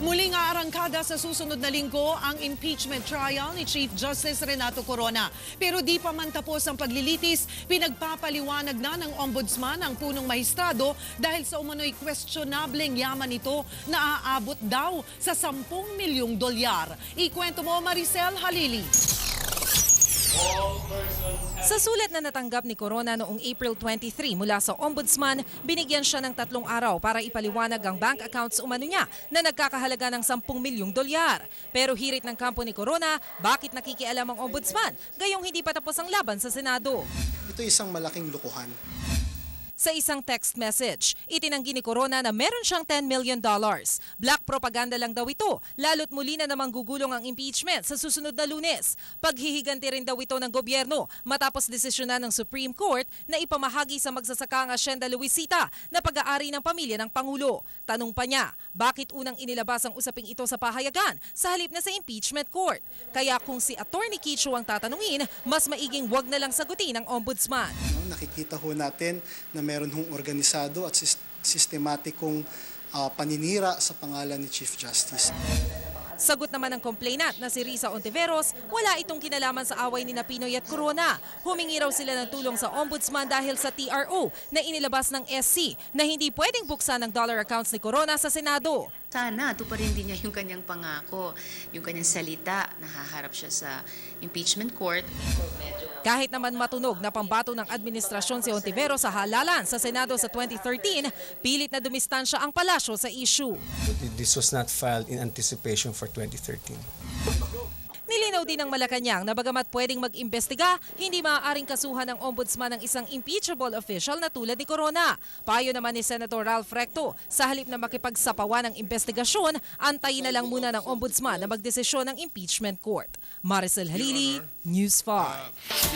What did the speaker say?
Muling aarangkada sa susunod na linggo ang impeachment trial ni Chief Justice Renato Corona. Pero di pa man tapos ang paglilitis, pinagpapaliwanag na ng ombudsman ang punong mahistrado dahil sa umano'y questionableng yaman nito na aabot daw sa 10 milyong dolyar. Ikwento mo Maricel Halili. Sa sulat na natanggap ni Corona noong April 23 mula sa Ombudsman, binigyan siya ng tatlong araw para ipaliwanag ang bank accounts umano niya na nagkakahalaga ng 10 milyong dolyar. Pero hirit ng kampo ni Corona, bakit nakikialam ang Ombudsman? Gayong hindi pa tapos ang laban sa Senado. Ito isang malaking lukuhan. Sa isang text message, itinanggi ni Corona na meron siyang 10 million dollars. Black propaganda lang daw ito, lalo't muli na namang gugulong ang impeachment sa susunod na lunes. Paghihiganti rin daw ito ng gobyerno matapos desisyonan ng Supreme Court na ipamahagi sa magsasakang Hacienda Luisita na pag-aari ng pamilya ng Pangulo. Tanong pa niya, bakit unang inilabas ang usaping ito sa pahayagan sa halip na sa impeachment court? Kaya kung si Attorney Kicho ang tatanungin, mas maiging wag na lang sagutin ng ombudsman. Nakikita ho natin na meron hong organisado at sis- sistematikong ah, paninira sa pangalan ni Chief Justice. Sagot naman ng complainant na si Risa Ontiveros, wala itong kinalaman sa away ni Pinoy at Corona. Humingi raw sila ng tulong sa ombudsman dahil sa TRO na inilabas ng SC na hindi pwedeng buksan ng dollar accounts ni Corona sa Senado. Sana tuparin din niya yung kanyang pangako, yung kanyang salita, nahaharap siya sa impeachment court. Kahit naman matunog na pambato ng administrasyon si Ontiveros sa halalan sa Senado sa 2013, pilit na dumistansya ang palasyo sa issue. This was not filed in anticipation for 2013. Nilinaw din ng Malacanang na bagamat pwedeng mag-imbestiga, hindi maaaring kasuhan ng ombudsman ng isang impeachable official na tulad ni Corona. Payo naman ni Senator Ralph Recto, sa halip na makipagsapawa ng investigasyon, antayin na lang muna ng ombudsman na magdesisyon ng impeachment court. Maricel Halili, News 5.